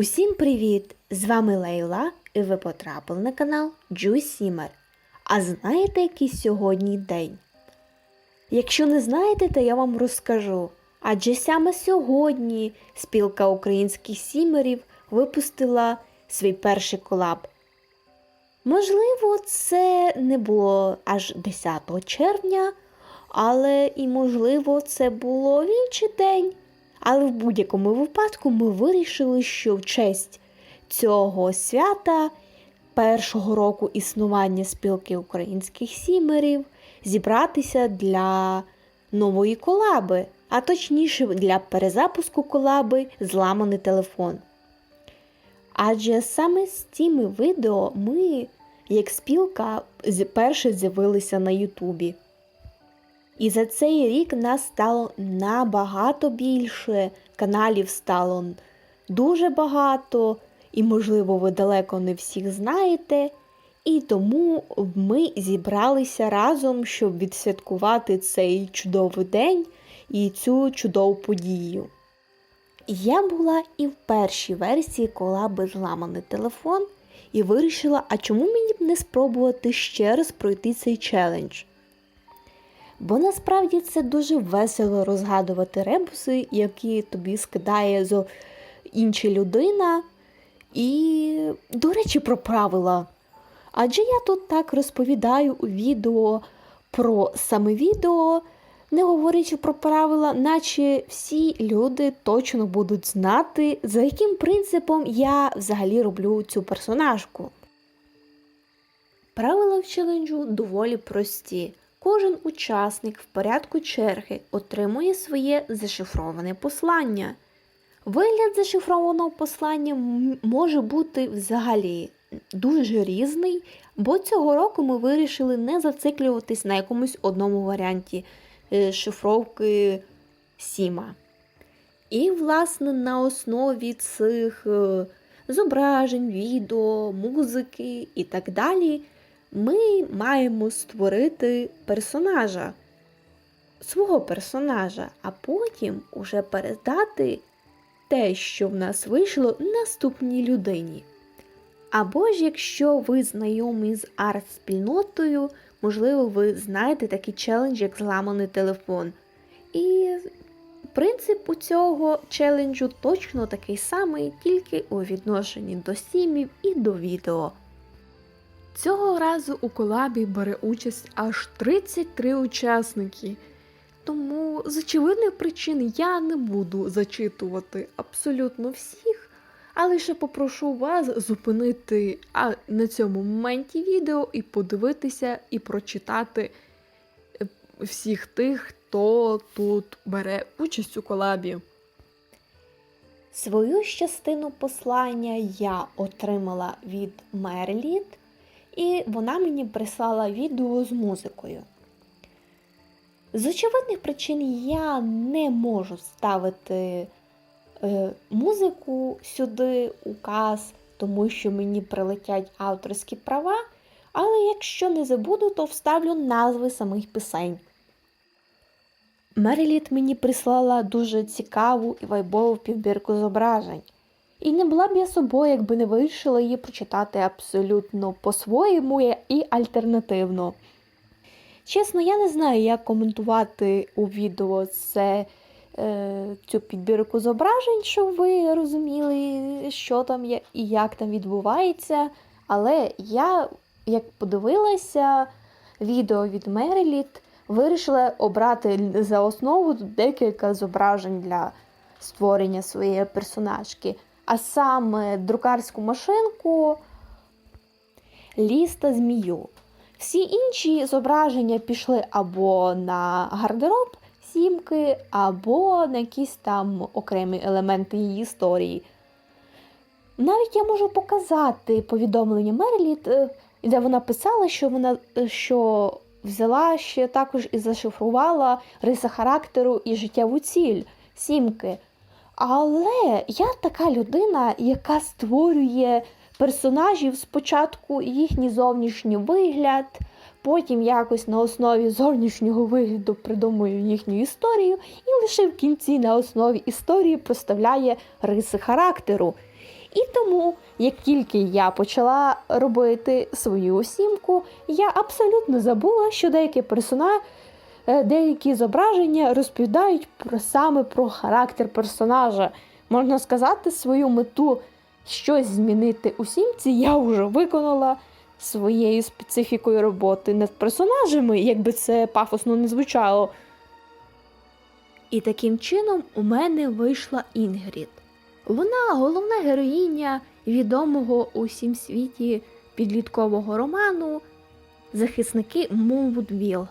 Усім привіт! З вами Лейла, і ви потрапили на канал Джусімер. А знаєте, який сьогодні день? Якщо не знаєте, то я вам розкажу. Адже саме сьогодні спілка українських сімерів випустила свій перший колаб. Можливо, це не було аж 10 червня, але і можливо це було в інший день. Але в будь-якому випадку ми вирішили, що в честь цього свята, першого року існування спілки українських сімерів, зібратися для нової колаби, а точніше для перезапуску колаби Зламаний телефон. Адже саме з цими відео ми, як спілка, перше з'явилися на Ютубі. І за цей рік нас стало набагато більше, каналів стало дуже багато, і, можливо, ви далеко не всіх знаєте. І тому ми зібралися разом, щоб відсвяткувати цей чудовий день і цю чудову подію. Я була і в першій версії колаби зламаний телефон і вирішила, а чому мені б не спробувати ще раз пройти цей челендж? Бо насправді це дуже весело розгадувати ребуси, які тобі скидає зо інша людина. І, до речі, про правила. Адже я тут так розповідаю у відео про саме відео, не говорячи про правила, наче всі люди точно будуть знати, за яким принципом я взагалі роблю цю персонажку. Правила в челенджу доволі прості. Кожен учасник в порядку черги отримує своє зашифроване послання. Вигляд зашифрованого послання може бути взагалі дуже різний, бо цього року ми вирішили не зациклюватись на якомусь одному варіанті е, шифровки Сіма. І, власне, на основі цих е, зображень, відео, музики і так далі ми маємо створити персонажа, свого персонажа, а потім уже передати те, що в нас вийшло, наступній людині. Або ж якщо ви знайомі з арт-спільнотою, можливо, ви знаєте такий челендж, як зламаний телефон. І принцип у цього челенджу точно такий самий, тільки у відношенні до сімів і до відео. Цього разу у колабі бере участь аж 33 учасники. Тому з очевидних причин я не буду зачитувати абсолютно всіх, а лише попрошу вас зупинити а, на цьому моменті відео і подивитися і прочитати е, всіх тих, хто тут бере участь у колабі. Свою частину послання я отримала від Мерліт, і вона мені прислала відео з музикою. З очевидних причин я не можу ставити е, музику сюди, указ, тому що мені прилетять авторські права, але якщо не забуду, то вставлю назви самих пісень. Меріліт мені прислала дуже цікаву і вайбову підбірку зображень. І не була б я собою, якби не вирішила її прочитати абсолютно по-своєму і альтернативно. Чесно, я не знаю, як коментувати у відео це, е, цю підбірку зображень, щоб ви розуміли, що там є і як там відбувається. Але я, як подивилася відео від Меріліт, вирішила обрати за основу декілька зображень для створення своєї персонажки. А саме друкарську машинку, ліс та змію. Всі інші зображення пішли або на гардероб сімки, або на якісь там окремі елементи її історії. Навіть я можу показати повідомлення Мерліт, е, де вона писала, що вона е, що взяла ще також і зашифрувала риси характеру і життєву ціль сімки. Але я така людина, яка створює персонажів спочатку їхній зовнішній вигляд, Потім якось на основі зовнішнього вигляду придумує їхню історію, і лише в кінці на основі історії проставляє риси характеру. І тому, як тільки я почала робити свою сімку, я абсолютно забула, що деякі персона, е, деякі зображення розповідають про саме про характер персонажа. Можна сказати, свою мету щось змінити у сімці я вже виконала своєю специфікою роботи над персонажами, якби це пафосно не звучало. І таким чином у мене вийшла Інгрід. Вона головна героїня відомого у всім світі підліткового роману Захисники Мунвудвіл.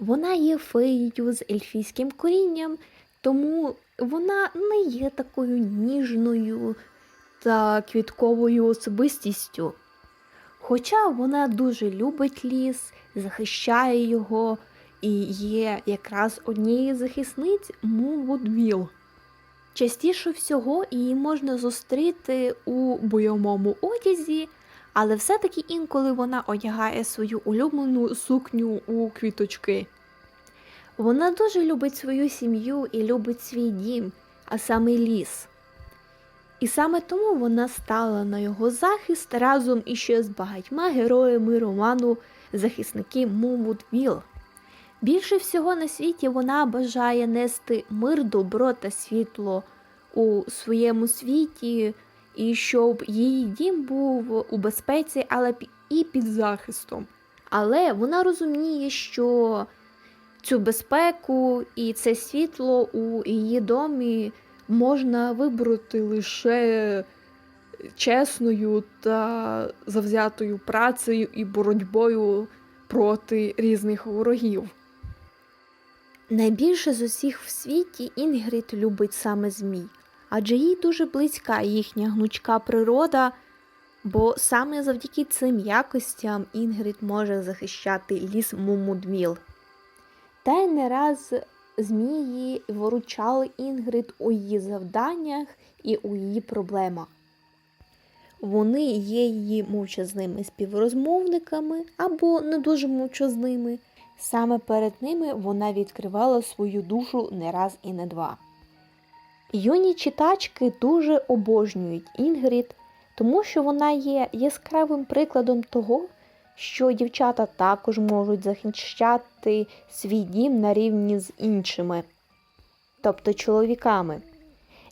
Вона є феєю з ельфійським корінням, тому вона не є такою ніжною та квітковою особистістю. Хоча вона дуже любить ліс, захищає його і є якраз однією захисниць Мунвудвіл. Частіше всього її можна зустріти у бойовому одязі, але все-таки інколи вона одягає свою улюблену сукню у квіточки. Вона дуже любить свою сім'ю і любить свій дім, а саме ліс. І саме тому вона стала на його захист разом іще з багатьма героями роману Захисники Мумвудвіл. Більше всього на світі вона бажає нести мир, добро та світло у своєму світі, і щоб її дім був у безпеці, але і під захистом. Але вона розуміє, що цю безпеку і це світло у її домі можна вибороти лише чесною та завзятою працею і боротьбою проти різних ворогів. Найбільше з усіх в світі Інгрід любить саме змій, адже їй дуже близька їхня гнучка природа, бо саме завдяки цим якостям Інгрід може захищати ліс Мумудвіл. Та й не раз змії виручали Інгрид у її завданнях і у її проблемах. Вони є її мовчазними співрозмовниками або не дуже мовчазними. Саме перед ними вона відкривала свою душу не раз і не два. Юні читачки дуже обожнюють Інгрід, тому що вона є яскравим прикладом того, що дівчата також можуть захищати свій дім на рівні з іншими, тобто чоловіками.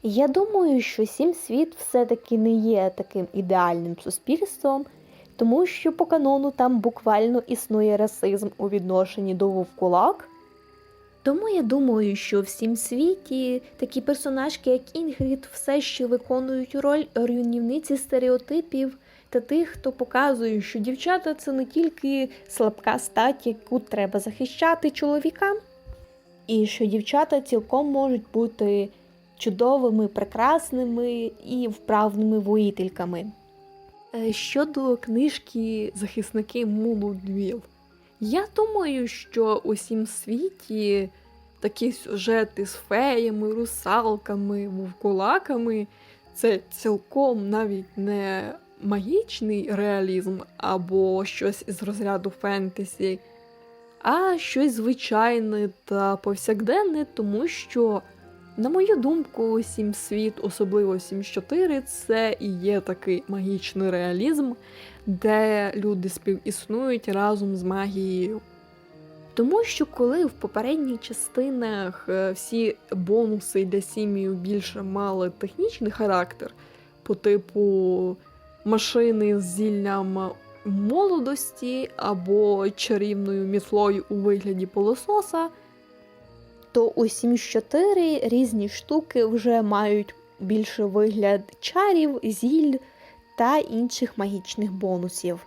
Я думаю, що сім світ все-таки не є таким ідеальним суспільством, тому що по канону там буквально існує расизм у відношенні до вовкулак. Тому я думаю, що в сім світі такі персонажки, як Інгрід, все ще виконують роль руйнівниці стереотипів та тих, хто показує, що дівчата це не тільки слабка стать, яку треба захищати чоловікам, і що дівчата цілком можуть бути чудовими, прекрасними і вправними воїтельками. Е, Щодо книжки Захисники Мулудвіл, я думаю, що у всім світі такі сюжети з феями, русалками, вовкулаками це цілком навіть не магічний реалізм або щось із розряду фентезі, а щось звичайне та повсякденне, тому що, на мою думку, сім світ, особливо 7.4, це і є такий магічний реалізм, де люди співіснують разом з магією. Тому що коли в попередніх частинах е, всі бонуси для сім'ї більше мали технічний характер, по типу машини з зіллям молодості або чарівною мітлою у вигляді полососа, то у 7.4 різні штуки вже мають більше вигляд чарів, зіль та інших магічних бонусів.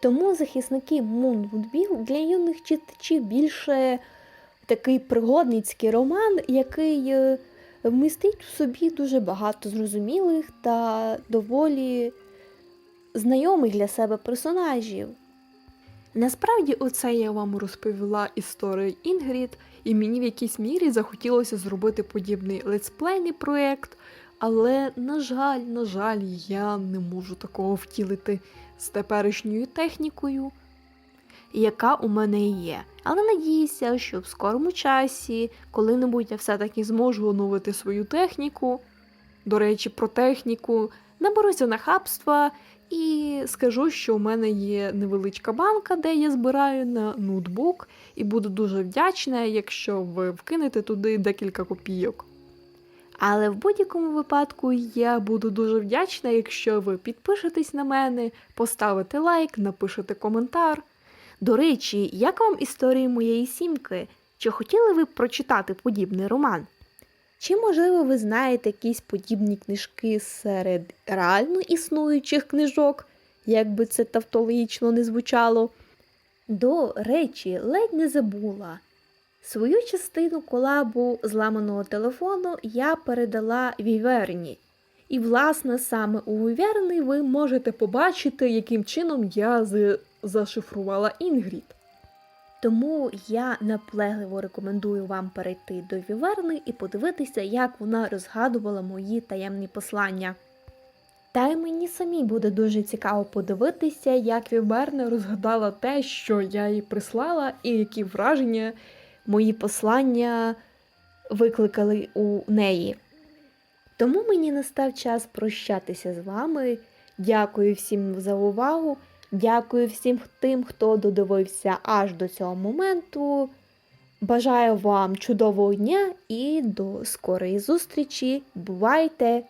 Тому захисники Moonwoodville для юних читачів більше такий пригодницький роман, який е, вмістить в собі дуже багато зрозумілих та доволі знайомих для себе персонажів. Насправді, оце я вам розповіла історію Інгрід, і мені в якійсь мірі захотілося зробити подібний летсплейний проєкт, але, на жаль, на жаль, я не можу такого втілити з теперішньою технікою. яка у мене є. Але надіюся, що в скорому часі, коли-небудь я все-таки зможу оновити свою техніку. До речі, про техніку наберуся нахабства і скажу, що у мене є невеличка банка, де я збираю на ноутбук, і буду дуже вдячна, якщо ви вкинете туди декілька копійок. Але в будь-якому випадку я буду дуже вдячна, якщо ви підпишетесь на мене, поставите лайк, напишете коментар. До речі, як вам історії моєї сімки? Чи хотіли ви прочитати подібний роман? Чи, можливо, ви знаєте якісь подібні книжки серед реально існуючих книжок, як би це тавтологічно не звучало? До речі, ледь не забула. Свою частину колабу зламаного телефону я передала Віверні. І, власне, саме у Віверні ви можете побачити, яким чином я зашифрувала Інгрід. Тому я наплегливо рекомендую вам перейти до Віверни і подивитися, як вона розгадувала мої таємні послання. Та й мені самі буде дуже цікаво подивитися, як Віберна розгадала те, що я їй прислала, і які враження мої послання викликали у неї. Тому мені настав час прощатися з вами. Дякую всім за увагу. Дякую всім тим, хто додивився аж до цього моменту. Бажаю вам чудового дня і до скорої зустрічі. Бувайте!